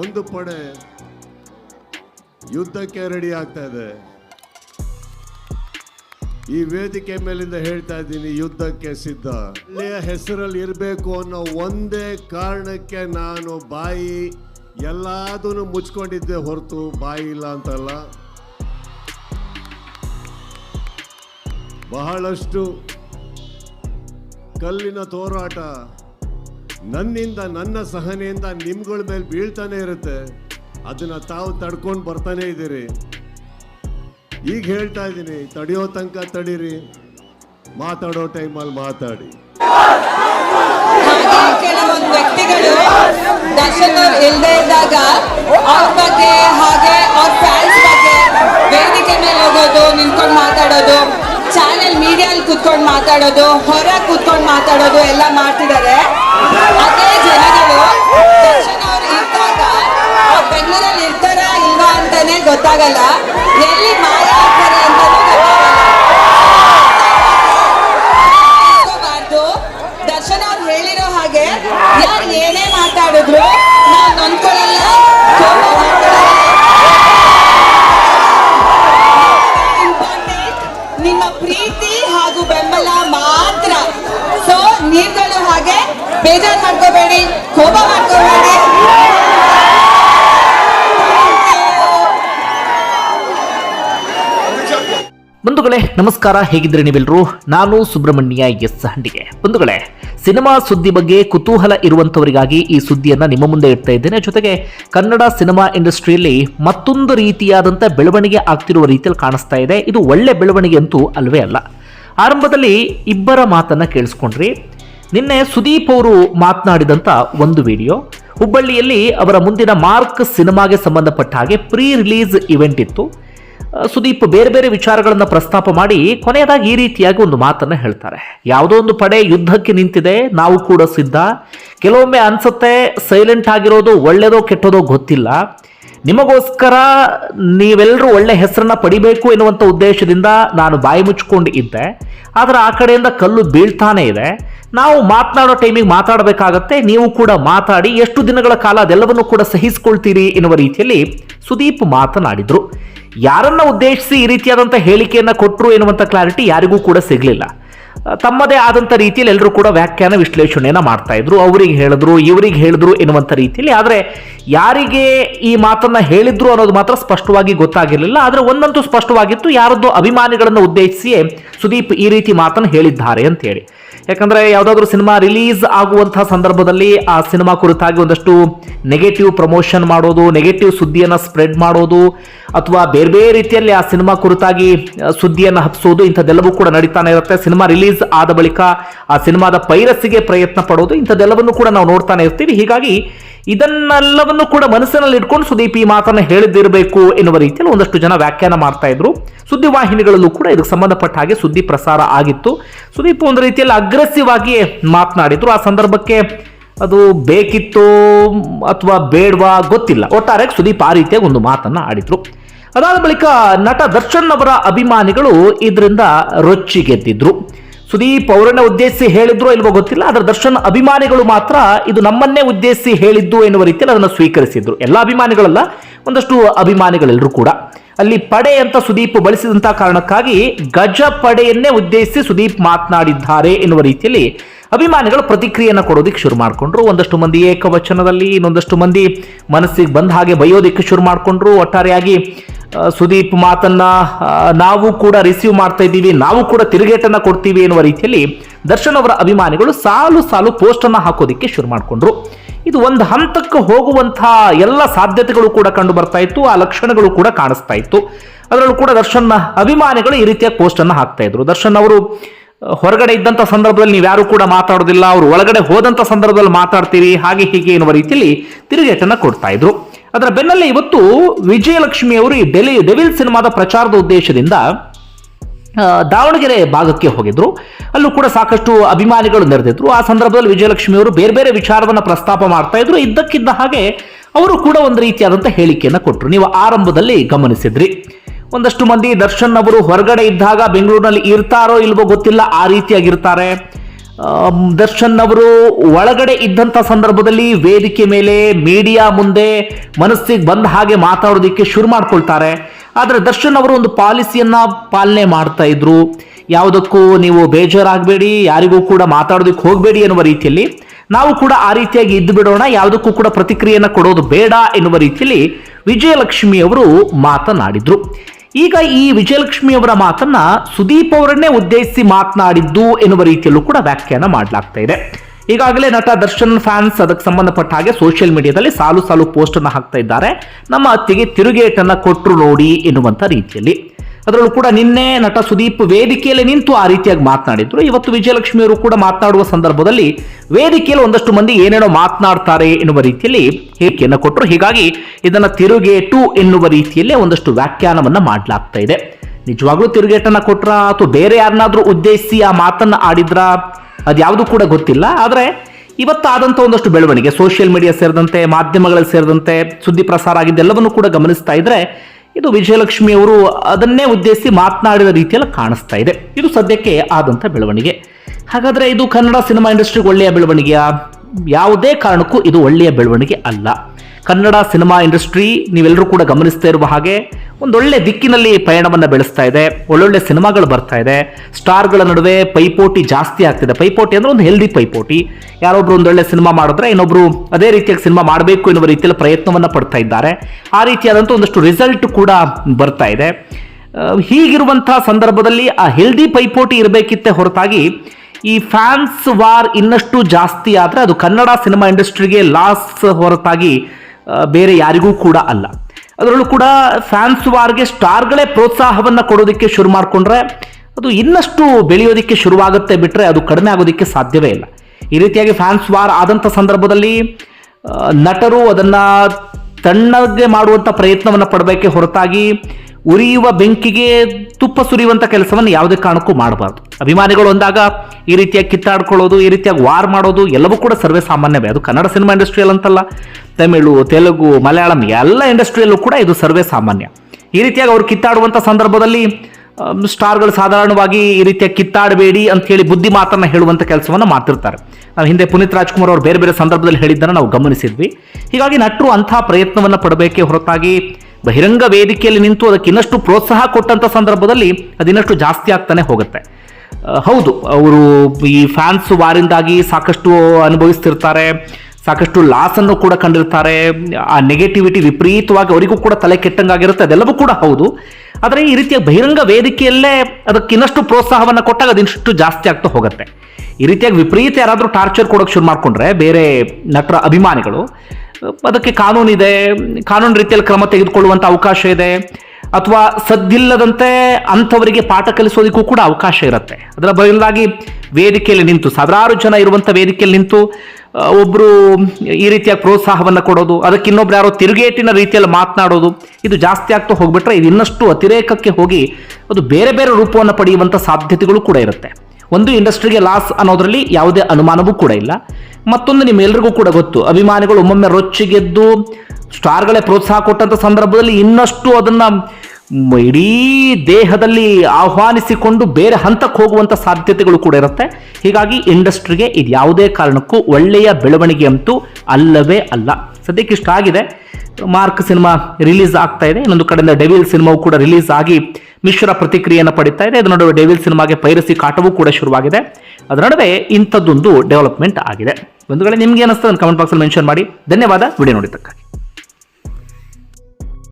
ಒಂದು ಪಡೆ ಯುದ್ಧಕ್ಕೆ ರೆಡಿ ಆಗ್ತಾ ಇದೆ. ಈ ವೇದಿಕೆ ಮೇಲಿಂದ ಹೇಳ್ತಾ ಇದ್ದೀನಿ, ಯುದ್ಧಕ್ಕೆ ಸಿದ್ಧ. ಒಳ್ಳೆಯ ಹೆಸರಲ್ಲಿ ಇರಬೇಕು ಅನ್ನೋ ಒಂದೇ ಕಾರಣಕ್ಕೆ ನಾನು ಬಾಯಿ ಎಲ್ಲದನ್ನು ಮುಚ್ಕೊಂಡಿದ್ದೆ ಹೊರತು ಬಾಯಿ ಇಲ್ಲ ಅಂತಲ್ಲ. ಬಹಳಷ್ಟು ಕಲ್ಲಿನ ತೋರಾಟ ನನ್ನಿಂದ, ನನ್ನ ಸಹನೆಯಿಂದ ನಿಮ್ಗಳ ಮೇಲೆ ಬೀಳ್ತಾನೆ ಇರುತ್ತೆ. ಅದನ್ನ ತಾವು ತಡ್ಕೊಂಡು ಬರ್ತಾನೆ ಇದ್ದೀರಿ. ಈಗ ಹೇಳ್ತಾ ಇದ್ದೀನಿ, ತಡೆಯೋ ತನಕ ತಡೀರಿ. ಮಾತಾಡೋ ಟೈಮಲ್ಲಿ ಮಾತಾಡಿ. ಮಾತಾಡೋದು ಚಾನೆಲ್ ಮೀಡಿಯಲ್ಲಿ ಕುತ್ಕೊಂಡು ಮಾತಾಡೋದು, ಹೊರ ಕುತ್ಕೊಂಡು ಮಾತಾಡೋದು ಎಲ್ಲ ಮಾಡ್ತಿದ್ದಾರೆ. ಅದೇ ಜನಗಳು ಅವ್ರು ಬೆಂಗಳೂರಲ್ಲಿ ಇರ್ತಾರ ಇಲ್ವಾ ಅಂತಾನೆ ಗೊತ್ತಾಗಲ್ಲ. ಎಲ್ಲಿ ಮಾಯ ನೀವುಗಳು ಹಾಗೆ ಬೇಜಾರು ಮಾಡ್ಕೋಬೇಡಿ, ಕೋಪ ಮಾಡ್ಕೋಬೇಡಿ. ಬಂಧುಗಳೇ, ನಮಸ್ಕಾರ. ಹೇಗಿದ್ರೆ ನೀವೆಲ್ಲರೂ ನಾನು ಸುಬ್ರಹ್ಮಣ್ಯ ಎಸ್ ಹಂಡಿಗೆ. ಬಂಧುಗಳೇ, ಸಿನಿಮಾ ಸುದ್ದಿ ಬಗ್ಗೆ ಕುತೂಹಲ ಇರುವಂತವರಿಗಾಗಿ ಈ ಸುದ್ದಿಯನ್ನ ನಿಮ್ಮ ಮುಂದೆ ಇಡ್ತಾ ಇದ್ದೇನೆ. ಜೊತೆಗೆ ಕನ್ನಡ ಸಿನಿಮಾ ಇಂಡಸ್ಟ್ರಿಯಲ್ಲಿ ಮತ್ತೊಂದು ರೀತಿಯಾದಂಥ ಬೆಳವಣಿಗೆ ಆಗ್ತಿರುವ ರೀತಿಯಲ್ಲಿ ಕಾಣಿಸ್ತಾ ಇದೆ. ಇದು ಒಳ್ಳೆ ಬೆಳವಣಿಗೆ ಅಂತೂ ಅಲ್ವೇ ಅಲ್ಲ. ಆರಂಭದಲ್ಲಿ ಇಬ್ಬರ ಮಾತನ್ನ ಕೇಳಿಸ್ಕೊಂಡ್ರಿ. ನಿನ್ನೆ ಸುದೀಪ್ ಅವರು ಮಾತನಾಡಿದಂಥ ಒಂದು ವಿಡಿಯೋ. ಹುಬ್ಬಳ್ಳಿಯಲ್ಲಿ ಅವರ ಮುಂದಿನ ಮಾರ್ಕ್ ಸಿನಿಮಾಗೆ ಸಂಬಂಧಪಟ್ಟ ಹಾಗೆ ಪ್ರೀ ರಿಲೀಸ್ ಇವೆಂಟ್ ಇತ್ತು. ಸುದೀಪ್ ಬೇರೆ ಬೇರೆ ವಿಚಾರಗಳನ್ನು ಪ್ರಸ್ತಾಪ ಮಾಡಿ ಕೊನೆಯದಾಗಿ ಈ ರೀತಿಯಾಗಿ ಒಂದು ಮಾತನ್ನು ಹೇಳ್ತಾರೆ. ಯಾವುದೋ ಒಂದು ಪಡೆ ಯುದ್ಧಕ್ಕೆ ನಿಂತಿದೆ, ನಾವು ಕೂಡ ಸಿದ್ಧ. ಕೆಲವೊಮ್ಮೆ ಅನ್ಸುತ್ತೆ ಸೈಲೆಂಟ್ ಆಗಿರೋದು ಒಳ್ಳೆಯದೋ ಕೆಟ್ಟದೋ ಗೊತ್ತಿಲ್ಲ. ನಿಮಗೋಸ್ಕರ ನೀವೆಲ್ಲರೂ ಒಳ್ಳೆ ಹೆಸರನ್ನ ಪಡಿಬೇಕು ಎನ್ನುವಂಥ ಉದ್ದೇಶದಿಂದ ನಾನು ಬಾಯಿ ಮುಚ್ಕೊಂಡು ಇದ್ದೆ. ಆದರೆ ಆ ಕಡೆಯಿಂದ ಕಲ್ಲು ಬೀಳ್ತಾನೆ ಇದೆ. ನಾವು ಮಾತನಾಡೋ ಟೈಮಿಗೆ ಮಾತಾಡಬೇಕಾಗತ್ತೆ, ನೀವು ಕೂಡ ಮಾತಾಡಿ, ಎಷ್ಟು ದಿನಗಳ ಕಾಲ ಅದೆಲ್ಲವನ್ನು ಕೂಡ ಸಹಿಸಿಕೊಳ್ತೀರಿ ಎನ್ನುವ ರೀತಿಯಲ್ಲಿ ಸುದೀಪ್ ಮಾತನಾಡಿದ್ರು. ಯಾರನ್ನ ಉದ್ದೇಶಿಸಿ ಈ ರೀತಿಯಾದಂಥ ಹೇಳಿಕೆಯನ್ನು ಕೊಟ್ಟರು ಎನ್ನುವಂಥ ಕ್ಲಾರಿಟಿ ಯಾರಿಗೂ ಕೂಡ ಸಿಗಲಿಲ್ಲ. ತಮ್ಮದೇ ಆದಂಥ ರೀತಿಯಲ್ಲಿ ಎಲ್ಲರೂ ಕೂಡ ವ್ಯಾಖ್ಯಾನ ವಿಶ್ಲೇಷಣೆಯನ್ನು ಮಾಡ್ತಾ ಇದ್ರು. ಅವರಿಗೆ ಹೇಳಿದ್ರು, ಇವರಿಗೆ ಹೇಳಿದ್ರು ಎನ್ನುವಂಥ ರೀತಿಯಲ್ಲಿ. ಆದರೆ ಯಾರಿಗೆ ಈ ಮಾತನ್ನು ಹೇಳಿದ್ರು ಅನ್ನೋದು ಮಾತ್ರ ಸ್ಪಷ್ಟವಾಗಿ ಗೊತ್ತಾಗಿರಲಿಲ್ಲ. ಆದರೆ ಒಂದಂತೂ ಸ್ಪಷ್ಟವಾಗಿತ್ತು, ಯಾರದ್ದು ಅಭಿಮಾನಿಗಳನ್ನು ಉದ್ದೇಶಿಸಿಯೇ ಸುದೀಪ್ ಈ ರೀತಿ ಮಾತನ್ನು ಹೇಳಿದ್ದಾರೆ ಅಂತ ಹೇಳಿ ಯಾಕಂದ್ರೆ ಯಾವುದಾದ್ರೂ ಸಿನಿಮಾ ರಿಲೀಸ್ ಆಗುವಂತಹ ಸಂದರ್ಭದಲ್ಲಿ ಆ ಸಿನಿಮಾ ಕುರಿತಾಗಿ ಒಂದಷ್ಟು ನೆಗೆಟಿವ್ ಪ್ರಮೋಷನ್ ಮಾಡೋದು ನೆಗೆಟಿವ್ ಸುದ್ದಿಯನ್ನು ಸ್ಪ್ರೆಡ್ ಮಾಡೋದು, ಅಥವಾ ಬೇರೆ ಬೇರೆ ರೀತಿಯಲ್ಲಿ ಆ ಸಿನಿಮಾ ಕುರಿತಾಗಿ ಸುದ್ದಿಯನ್ನು ಹಬ್ಸೋದು, ಇಂಥದ್ದೆಲ್ಲವೂ ಕೂಡ ನಡೀತಾನೆ ಇರುತ್ತೆ. ಸಿನಿಮಾ ರಿಲೀಸ್ ಆದ ಬಳಿಕ ಆ ಸಿನಿಮಾದ ಪೈರಸಿಗೆ ಪ್ರಯತ್ನ ಪಡೋದು, ಇಂಥದ್ದೆಲ್ಲವನ್ನು ಕೂಡ ನಾವು ನೋಡ್ತಾನೆ ಇರ್ತೀವಿ. ಹೀಗಾಗಿ ಇದನ್ನೆಲ್ಲವನ್ನು ಕೂಡ ಮನಸ್ಸಿನಲ್ಲಿ ಇಟ್ಕೊಂಡು ಸುದೀಪ್ ಈ ಮಾತನ್ನ ಹೇಳಿದಿರಬೇಕು ಎನ್ನುವ ರೀತಿಯಲ್ಲಿ ಒಂದಷ್ಟು ಜನ ವ್ಯಾಖ್ಯಾನ ಮಾಡ್ತಾ ಇದ್ರು. ಸುದ್ದಿವಾಹಿನಿಗಳಲ್ಲೂ ಕೂಡ ಇದಕ್ಕೆ ಸಂಬಂಧಪಟ್ಟ ಹಾಗೆ ಸುದ್ದಿ ಪ್ರಸಾರ ಆಗಿತ್ತು. ಸುದೀಪ್ ಒಂದು ರೀತಿಯಲ್ಲಿ ಅಗ್ರೆಸಿವ್ ಆಗಿ ಮಾತನಾಡಿದ್ರು. ಆ ಸಂದರ್ಭಕ್ಕೆ ಅದು ಬೇಕಿತ್ತು ಅಥವಾ ಬೇಡವಾ ಗೊತ್ತಿಲ್ಲ. ಒಟ್ಟಾರೆ ಸುದೀಪ್ ಆ ರೀತಿಯಾಗಿ ಒಂದು ಮಾತನ್ನ ಆಡಿದ್ರು. ಅದಾದ ಬಳಿಕ ನಟ ದರ್ಶನ್ ಅವರ ಅಭಿಮಾನಿಗಳು ಇದರಿಂದ ರೊಚ್ಚಿಗೆದ್ದಿದ್ರು. ಸುದೀಪ್ ಅವರನ್ನ ಉದ್ದೇಶಿಸಿ ಹೇಳಿದ್ರು ಇಲ್ವೋ ಗೊತ್ತಿಲ್ಲ ಅದರ ದರ್ಶನ್ ಅಭಿಮಾನಿಗಳು ಮಾತ್ರ ಇದು ನಮ್ಮನ್ನೇ ಉದ್ದೇಶಿಸಿ ಹೇಳಿದ್ದು ಎನ್ನುವ ರೀತಿಯಲ್ಲಿ ಅದನ್ನು ಸ್ವೀಕರಿಸಿದ್ರು. ಎಲ್ಲ ಅಭಿಮಾನಿಗಳಲ್ಲ, ಒಂದಷ್ಟು ಅಭಿಮಾನಿಗಳೆಲ್ಲರೂ ಕೂಡ. ಅಲ್ಲಿ ಪಡೆ ಅಂತ ಸುದೀಪ್ ಬಳಸಿದಂತಹ ಕಾರಣಕ್ಕಾಗಿ ಗಜ ಪಡೆಯನ್ನೇ ಉದ್ದೇಶಿಸಿ ಸುದೀಪ್ ಮಾತನಾಡಿದ್ದಾರೆ ಎನ್ನುವ ರೀತಿಯಲ್ಲಿ ಅಭಿಮಾನಿಗಳು ಪ್ರತಿಕ್ರಿಯೆಯನ್ನು ಕೊಡೋದಕ್ಕೆ ಶುರು ಮಾಡಿಕೊಂಡ್ರು. ಒಂದಷ್ಟು ಮಂದಿ ಏಕವಚನದಲ್ಲಿ, ಇನ್ನೊಂದಷ್ಟು ಮಂದಿ ಮನಸ್ಸಿಗೆ ಬಂದ ಹಾಗೆ ಬಯೋದಕ್ಕೆ ಶುರು ಮಾಡಿಕೊಂಡ್ರು. ಒಟ್ಟಾರೆಯಾಗಿ ಸುದೀಪ್ ಮಾತನ್ನ ನಾವು ಕೂಡ ರಿಸೀವ್ ಮಾಡ್ತಾ ಇದ್ದೀವಿ, ನಾವು ಕೂಡ ತಿರುಗೇಟನ್ನ ಕೊಡ್ತೀವಿ ಎನ್ನುವ ರೀತಿಯಲ್ಲಿ ದರ್ಶನ್ ಅವರ ಅಭಿಮಾನಿಗಳು ಸಾಲು ಸಾಲು ಪೋಸ್ಟನ್ನು ಹಾಕೋದಿಕ್ಕೆ ಶುರು ಮಾಡಿಕೊಂಡ್ರು. ಇದು ಒಂದು ಹಂತಕ್ಕೆ ಹೋಗುವಂತಹ ಎಲ್ಲ ಸಾಧ್ಯತೆಗಳು ಕೂಡ ಕಂಡು ಬರ್ತಾ ಇತ್ತು, ಆ ಲಕ್ಷಣಗಳು ಕೂಡ ಕಾಣಿಸ್ತಾ ಇತ್ತು. ಅದರಲ್ಲೂ ಕೂಡ ದರ್ಶನ್ ಅಭಿಮಾನಿಗಳು ಈ ರೀತಿಯ ಪೋಸ್ಟನ್ನು ಹಾಕ್ತಾ ಇದ್ರು. ದರ್ಶನ್ ಅವರು ಹೊರಗಡೆ ಇದ್ದಂಥ ಸಂದರ್ಭದಲ್ಲಿ ನೀವು ಯಾರು ಕೂಡ ಮಾತಾಡೋದಿಲ್ಲ ಅವರು ಒಳಗಡೆ ಹೋದಂಥ ಸಂದರ್ಭದಲ್ಲಿ ಮಾತಾಡ್ತೀರಿ, ಹಾಗೆ ಹೀಗೆ ಎನ್ನುವ ರೀತಿಯಲ್ಲಿ ತಿರುಗೇಟನ್ನ ಕೊಡ್ತಾ ಇದ್ರು. ಅದರ ಬೆನ್ನಲ್ಲೇ ಇವತ್ತು ವಿಜಯಲಕ್ಷ್ಮಿ ಅವರು ಈ ಡೆಲಿ, ಡೆವಿಲ್ ಸಿನಿಮಾದ ಪ್ರಚಾರದ ಉದ್ದೇಶದಿಂದ ದಾವಣಗೆರೆ ಭಾಗಕ್ಕೆ ಹೋಗಿದ್ರು. ಅಲ್ಲೂ ಕೂಡ ಸಾಕಷ್ಟು ಅಭಿಮಾನಿಗಳು ನೆರೆದಿದ್ರು. ಆ ಸಂದರ್ಭದಲ್ಲಿ ವಿಜಯಲಕ್ಷ್ಮಿ ಅವರು ಬೇರೆ ಬೇರೆ ವಿಚಾರವನ್ನ ಪ್ರಸ್ತಾಪ ಮಾಡ್ತಾ ಇದ್ರು. ಇದ್ದಕ್ಕಿದ್ದ ಹಾಗೆ ಅವರು ಕೂಡ ಒಂದು ರೀತಿಯಾದಂಥ ಹೇಳಿಕೆಯನ್ನು ಕೊಟ್ಟರು ನೀವು ಆರಂಭದಲ್ಲಿ ಗಮನಿಸಿದ್ರಿ. ಒಂದಷ್ಟು ಮಂದಿ ದರ್ಶನ್ ಅವರು ಹೊರಗಡೆ ಇದ್ದಾಗ ಬೆಂಗಳೂರಿನಲ್ಲಿ ಇರ್ತಾರೋ ಇಲ್ವೋ ಗೊತ್ತಿಲ್ಲ, ಆ ರೀತಿಯಾಗಿರ್ತಾರೆ. ದರ್ಶನ್ ಅವರು ಒಳಗಡೆ ಇದ್ದಂಥ ಸಂದರ್ಭದಲ್ಲಿ ವೇದಿಕೆ ಮೇಲೆ ಮೀಡಿಯಾ ಮುಂದೆ ಮನಸ್ಸಿಗೆ ಬಂದ ಹಾಗೆ ಮಾತಾಡೋದಕ್ಕೆ ಶುರು ಮಾಡ್ಕೊಳ್ತಾರೆ. ಆದರೆ ದರ್ಶನ್ ಅವರು ಒಂದು ಪಾಲಿಸಿಯನ್ನು ಪಾಲನೆ ಮಾಡ್ತಾ ಇದ್ರು. ಯಾವುದಕ್ಕೂ ನೀವು ಬೇಜಾರಾಗಬೇಡಿ, ಯಾರಿಗೂ ಕೂಡ ಮಾತಾಡೋದಕ್ಕೆ ಹೋಗಬೇಡಿ ಎನ್ನುವ ರೀತಿಯಲ್ಲಿ. ನಾವು ಕೂಡ ಆ ರೀತಿಯಾಗಿ ಇದ್ದು ಬಿಡೋಣ, ಯಾವುದಕ್ಕೂ ಕೂಡ ಪ್ರತಿಕ್ರಿಯೆಯನ್ನು ಕೊಡೋದು ಬೇಡ ಎನ್ನುವ ರೀತಿಯಲ್ಲಿ ವಿಜಯಲಕ್ಷ್ಮಿ ಅವರು ಮಾತನಾಡಿದ್ರು. ಈಗ ಈ ವಿಜಯಲಕ್ಷ್ಮಿ ಅವರ ಮಾತನ್ನ ಸುದೀಪ್ ಅವರನ್ನೇ ಉದ್ದೇಶಿಸಿ ಮಾತನಾಡಿದ್ದು ಎನ್ನುವ ರೀತಿಯಲ್ಲೂ ಕೂಡ ವ್ಯಾಖ್ಯಾನ ಮಾಡಲಾಗ್ತಾ ಇದೆ. ಈಗಾಗಲೇ ನಟ, ದರ್ಶನ್ ಫ್ಯಾನ್ಸ್ ಅದಕ್ಕೆ ಸಂಬಂಧಪಟ್ಟ ಹಾಗೆ ಸೋಷಿಯಲ್ ಮೀಡಿಯಾದಲ್ಲಿ ಸಾಲು ಸಾಲು ಪೋಸ್ಟ್ ಅನ್ನು ಹಾಕ್ತಾ ಇದ್ದಾರೆ. ನಮ್ಮ ಅತ್ತಿಗೆ ತಿರುಗೇಟನ್ನು ಕೊಟ್ಟರು ನೋಡಿ ಎನ್ನುವಂಥ ರೀತಿಯಲ್ಲಿ. ಅದರಲ್ಲೂ ಕೂಡ ನಿನ್ನೆ ನಟ ಸುದೀಪ್ ವೇದಿಕೆಯಲ್ಲಿ ನಿಂತು ಆ ರೀತಿಯಾಗಿ ಮಾತನಾಡಿದ್ರು. ಇವತ್ತು ವಿಜಯಲಕ್ಷ್ಮಿ ಅವರು ಕೂಡ ಮಾತನಾಡುವ ಸಂದರ್ಭದಲ್ಲಿ ವೇದಿಕೆಯಲ್ಲಿ ಒಂದಷ್ಟು ಮಂದಿ ಏನೇನೋ ಮಾತನಾಡ್ತಾರೆ ಎನ್ನುವ ರೀತಿಯಲ್ಲಿ ಹೇಳಿಕೆಯನ್ನು ಕೊಟ್ಟರು. ಹೀಗಾಗಿ ಇದನ್ನ ತಿರುಗೇಟು ಎನ್ನುವ ರೀತಿಯಲ್ಲೇ ಒಂದಷ್ಟು ವ್ಯಾಖ್ಯಾನವನ್ನ ಮಾಡಲಾಗ್ತಾ ಇದೆ. ನಿಜವಾಗ್ಲೂ ತಿರುಗೇಟನ್ನು ಕೊಟ್ರ? ಅಥವಾ ಬೇರೆ ಯಾರನ್ನಾದರೂ ಉದ್ದೇಶಿಸಿ ಆ ಮಾತನ್ನ ಆಡಿದ್ರ? ಅದ್ಯಾವುದು ಕೂಡ ಗೊತ್ತಿಲ್ಲ. ಆದರೆ ಇವತ್ತಾದಂಥ ಒಂದಷ್ಟು ಬೆಳವಣಿಗೆ ಸೋಷಿಯಲ್ ಮೀಡಿಯಾ ಸೇರಿದಂತೆ, ಮಾಧ್ಯಮಗಳಲ್ಲಿ ಸೇರಿದಂತೆ ಸುದ್ದಿ ಪ್ರಸಾರ ಆಗಿದ್ದೆಲ್ಲವನ್ನು ಕೂಡ ಗಮನಿಸ್ತಾ ಇದ್ರೆ ಇದು ವಿಜಯಲಕ್ಷ್ಮಿ ಅವರು ಅದನ್ನೇ ಉದ್ದೇಶಿಸಿ ಮಾತನಾಡಿದ ರೀತಿಯಲ್ಲಿ ಕಾಣಿಸ್ತಾ ಇದೆ. ಇದು ಸದ್ಯಕ್ಕೆ ಆದಂಥ ಬೆಳವಣಿಗೆ. ಹಾಗಾದರೆ ಇದು ಕನ್ನಡ ಸಿನಿಮಾ ಇಂಡಸ್ಟ್ರಿಗೆ ಒಳ್ಳೆಯ ಬೆಳವಣಿಗೆಯಾ? ಯಾವುದೇ ಕಾರಣಕ್ಕೂ ಇದು ಒಳ್ಳೆಯ ಬೆಳವಣಿಗೆ ಅಲ್ಲ. ಕನ್ನಡ ಸಿನಿಮಾ ಇಂಡಸ್ಟ್ರಿ ನೀವೆಲ್ಲರೂ ಕೂಡ ಗಮನಿಸ್ತಾ ಇರುವ ಹಾಗೆ ಒಂದೊಳ್ಳೆ ದಿಕ್ಕಿನಲ್ಲಿ ಪಯಣವನ್ನು ಬೆಳೆಸ್ತಾ ಇದೆ, ಒಳ್ಳೊಳ್ಳೆ ಸಿನಿಮಾಗಳು ಬರ್ತಾ ಇದೆ, ಸ್ಟಾರ್ಗಳ ನಡುವೆ ಪೈಪೋಟಿ ಜಾಸ್ತಿ ಆಗ್ತಿದೆ. ಪೈಪೋಟಿ ಅಂದರೆ ಒಂದು ಹೆಲ್ದಿ ಪೈಪೋಟಿ. ಯಾರೊಬ್ಬರು ಒಂದೊಳ್ಳೆ ಸಿನಿಮಾ ಮಾಡಿದ್ರೆ ಇನ್ನೊಬ್ರು ಅದೇ ರೀತಿಯಾಗಿ ಸಿನಿಮಾ ಮಾಡಬೇಕು ಎನ್ನುವ ರೀತಿಯಲ್ಲಿ ಪ್ರಯತ್ನವನ್ನು ಪಡ್ತಾ ಇದ್ದಾರೆ. ಆ ರೀತಿಯಾದಂಥ ಒಂದಷ್ಟು ರಿಸಲ್ಟ್ ಕೂಡ ಬರ್ತಾ ಇದೆ. ಹೀಗಿರುವಂತಹ ಸಂದರ್ಭದಲ್ಲಿ ಆ ಹೆಲ್ದಿ ಪೈಪೋಟಿ ಇರಬೇಕಿತ್ತೆ ಹೊರತಾಗಿ ಈ ಫ್ಯಾನ್ಸ್ ವಾರ್ ಇನ್ನಷ್ಟು ಜಾಸ್ತಿ ಆದರೆ ಅದು ಕನ್ನಡ ಸಿನಿಮಾ ಇಂಡಸ್ಟ್ರಿಗೆ ಲಾಸ್ ಹೊರತಾಗಿ ಬೇರೆ ಯಾರಿಗೂ ಕೂಡ ಅಲ್ಲ. ಅದರಲ್ಲೂ ಕೂಡ ಫ್ಯಾನ್ಸ್ ವಾರ್ಗೆ ಸ್ಟಾರ್ಗಳೇ ಪ್ರೋತ್ಸಾಹವನ್ನು ಕೊಡೋದಕ್ಕೆ ಶುರು ಮಾಡಿಕೊಂಡ್ರೆ ಅದು ಇನ್ನಷ್ಟು ಬೆಳೆಯೋದಕ್ಕೆ ಶುರುವಾಗುತ್ತೆ ಬಿಟ್ಟರೆ ಅದು ಕಡಿಮೆ ಆಗೋದಕ್ಕೆ ಸಾಧ್ಯವೇ ಇಲ್ಲ. ಈ ರೀತಿಯಾಗಿ ಫ್ಯಾನ್ಸ್ ವಾರ್ ಆದಂಥ ಸಂದರ್ಭದಲ್ಲಿ ನಟರು ಅದನ್ನು ತಣ್ಣಗೆ ಮಾಡುವಂಥ ಪ್ರಯತ್ನವನ್ನು ಪಡಬೇಕೆ ಹೊರತಾಗಿ ಉರಿಯುವ ಬೆಂಕಿಗೆ ತುಪ್ಪ ಸುರಿಯುವಂಥ ಕೆಲಸವನ್ನು ಯಾವುದೇ ಕಾರಣಕ್ಕೂ ಮಾಡಬಾರ್ದು. ಅಭಿಮಾನಿಗಳು ಅಂದಾಗ ಈ ರೀತಿಯಾಗಿ ಕಿತ್ತಾಡ್ಕೊಳ್ಳೋದು, ಈ ರೀತಿಯಾಗಿ ವಾರ್ ಮಾಡೋದು ಎಲ್ಲವೂ ಕೂಡ ಸರ್ವೇ ಸಾಮಾನ್ಯವೇ. ಅದು ಕನ್ನಡ ಸಿನಿಮಾ ಇಂಡಸ್ಟ್ರಿಯಲ್ ಅಂತಲ್ಲ, ತಮಿಳು, ತೆಲುಗು, ಮಲಯಾಳಂ ಎಲ್ಲ ಇಂಡಸ್ಟ್ರಿಯಲ್ಲೂ ಕೂಡ ಇದು ಸರ್ವೇ ಸಾಮಾನ್ಯ. ಈ ರೀತಿಯಾಗಿ ಅವರು ಕಿತ್ತಾಡುವಂಥ ಸಂದರ್ಭದಲ್ಲಿ ಸ್ಟಾರ್ಗಳು ಸಾಧಾರಣವಾಗಿ ಈ ರೀತಿಯ ಕಿತ್ತಾಡಬೇಡಿ ಅಂತ ಹೇಳಿ ಬುದ್ಧಿ ಮಾತನ್ನು ಹೇಳುವಂಥ ಕೆಲಸವನ್ನು ಮಾಡ್ತಿರ್ತಾರೆ. ನಾವು ಹಿಂದೆ ಪುನೀತ್ ರಾಜ್ಕುಮಾರ್ ಅವರು ಬೇರೆ ಬೇರೆ ಸಂದರ್ಭದಲ್ಲಿ ಹೇಳಿದ್ದನ್ನು ನಾವು ಗಮನಿಸಿದ್ವಿ. ಹೀಗಾಗಿ ನಟರು ಅಂಥ ಪ್ರಯತ್ನವನ್ನು ಪಡಬೇಕೇ ಹೊರತಾಗಿ ಬಹಿರಂಗ ವೇದಿಕೆಯಲ್ಲಿ ನಿಂತು ಅದಕ್ಕೆ ಇನ್ನಷ್ಟು ಪ್ರೋತ್ಸಾಹ ಕೊಟ್ಟಂಥ ಸಂದರ್ಭದಲ್ಲಿ ಅದಿನ್ನಷ್ಟು ಜಾಸ್ತಿ ಆಗ್ತಾನೆ ಹೋಗುತ್ತೆ. ಹೌದು, ಅವರು ಈ ಫ್ಯಾನ್ಸ್ ವಾರಿಂದಾಗಿ ಸಾಕಷ್ಟು ಅನುಭವಿಸ್ತಿರ್ತಾರೆ, ಸಾಕಷ್ಟು ಲಾಸ್ ಅನ್ನು ಕೂಡ ಕಂಡಿರ್ತಾರೆ. ಆ ನೆಗೆಟಿವಿಟಿ ವಿಪರೀತವಾಗಿ ಅವರಿಗೂ ಕೂಡ ತಲೆ ಕೆಟ್ಟಂಗಾಗಿರುತ್ತೆ, ಅದೆಲ್ಲವೂ ಕೂಡ ಹೌದು. ಆದರೆ ಈ ರೀತಿಯ ಬಹಿರಂಗ ವೇದಿಕೆಯಲ್ಲೇ ಅದಕ್ಕೆ ಇನ್ನಷ್ಟು ಪ್ರೋತ್ಸಾಹವನ್ನು ಕೊಟ್ಟಾಗ ಅದಿನ್ನಷ್ಟು ಜಾಸ್ತಿ ಆಗ್ತಾ ಹೋಗುತ್ತೆ. ಈ ರೀತಿಯಾಗಿ ವಿಪರೀತ ಯಾರಾದರೂ ಟಾರ್ಚರ್ ಕೊಡೋಕ್ಕೆ ಶುರು ಮಾಡಿಕೊಂಡ್ರೆ ಬೇರೆ ನಟರ ಅಭಿಮಾನಿಗಳು, ಅದಕ್ಕೆ ಕಾನೂನಿದೆ, ಕಾನೂನು ರೀತಿಯಲ್ಲಿ ಕ್ರಮ ತೆಗೆದುಕೊಳ್ಳುವಂಥ ಅವಕಾಶ ಇದೆ. ಅಥವಾ ಸದ್ದಿಲ್ಲದಂತೆ ಅಂಥವರಿಗೆ ಪಾಠ ಕಲಿಸೋದಕ್ಕೂ ಕೂಡ ಅವಕಾಶ ಇರುತ್ತೆ. ಅದರ ಬದಲಾಗಿ ವೇದಿಕೆಯಲ್ಲಿ ನಿಂತು, ಸಾವಿರಾರು ಜನ ಇರುವಂಥ ವೇದಿಕೆಯಲ್ಲಿ ನಿಂತು ಒಬ್ಬರು ಈ ರೀತಿಯ ಪ್ರೋತ್ಸಾಹವನ್ನು ಕೊಡೋದು, ಅದಕ್ಕೆ ಇನ್ನೊಬ್ರು ಯಾರೋ ತಿರುಗೇಟಿನ ರೀತಿಯಲ್ಲಿ ಮಾತನಾಡೋದು, ಇದು ಜಾಸ್ತಿ ಆಗ್ತಾ ಹೋಗ್ಬಿಟ್ರೆ ಇದು ಇನ್ನಷ್ಟು ಅತಿರೇಕಕ್ಕೆ ಹೋಗಿ ಅದು ಬೇರೆ ಬೇರೆ ರೂಪವನ್ನು ಪಡೆಯುವಂಥ ಸಾಧ್ಯತೆಗಳು ಕೂಡ ಇರುತ್ತೆ. ಒಂದು ಇಂಡಸ್ಟ್ರಿಗೆ ಲಾಸ್ ಅನ್ನೋದರಲ್ಲಿ ಯಾವುದೇ ಅನುಮಾನವೂ ಕೂಡ ಇಲ್ಲ. ಮತ್ತೊಂದು ನಿಮ್ಮೆಲ್ಲರಿಗೂ ಕೂಡ ಗೊತ್ತು, ಅಭಿಮಾನಿಗಳು ಒಮ್ಮೊಮ್ಮೆ ರೊಚ್ಚಿಗೆದ್ದು ಸ್ಟಾರ್ಗಳೇ ಪ್ರೋತ್ಸಾಹ ಕೊಟ್ಟಂತ ಸಂದರ್ಭದಲ್ಲಿ ಇನ್ನಷ್ಟು ಅದನ್ನ ಇಡೀ ದೇಹದಲ್ಲಿ ಆಹ್ವಾನಿಸಿಕೊಂಡು ಬೇರೆ ಹಂತಕ್ಕೆ ಹೋಗುವಂತ ಸಾಧ್ಯತೆಗಳು ಕೂಡ ಇರುತ್ತೆ. ಹೀಗಾಗಿ ಇಂಡಸ್ಟ್ರಿಗೆ ಇದು ಯಾವುದೇ ಕಾರಣಕ್ಕೂ ಒಳ್ಳೆಯ ಬೆಳವಣಿಗೆ ಅಂತೂ ಅಲ್ಲವೇ ಅಲ್ಲ. ಸದ್ಯಕ್ಕೆ ಇಷ್ಟ ಆಗಿದೆ. ಮಾರ್ಕ್ ಸಿನಿಮಾ ರಿಲೀಸ್ ಆಗ್ತಾ ಇದೆ. ಇನ್ನೊಂದು ಕಡೆಯಿಂದ ಡೆವಿಲ್ ಸಿನಿಮಾವು ಕೂಡ ರಿಲೀಸ್ ಆಗಿ ಮಿಶ್ರ ಪ್ರತಿಕ್ರಿಯೆಯನ್ನು ಪಡಿತಾ ಇದೆ. ಅದರ ನಡುವೆ ಡೆವಿಲ್ ಸಿನಿಮಾಗೆ ಪೈರಸಿ ಕಾಟವೂ ಕೂಡ ಶುರುವಾಗಿದೆ. ಅದರ ನಡುವೆ ಇಂಥದ್ದೊಂದು ಡೆವಲಪ್ಮೆಂಟ್ ಆಗಿದೆ. ಒಂದು ವೇಳೆ ನಿಮ್ಗೆ ಏನಿಸ್ತದೆ ಕಮೆಂಟ್ ಬಾಕ್ಸಲ್ಲಿ ಮೆನ್ಷನ್ ಮಾಡಿ. ಧನ್ಯವಾದ. ವಿಡಿಯೋ ನೋಡಿದ್ದಕ್ಕಾಗಿ.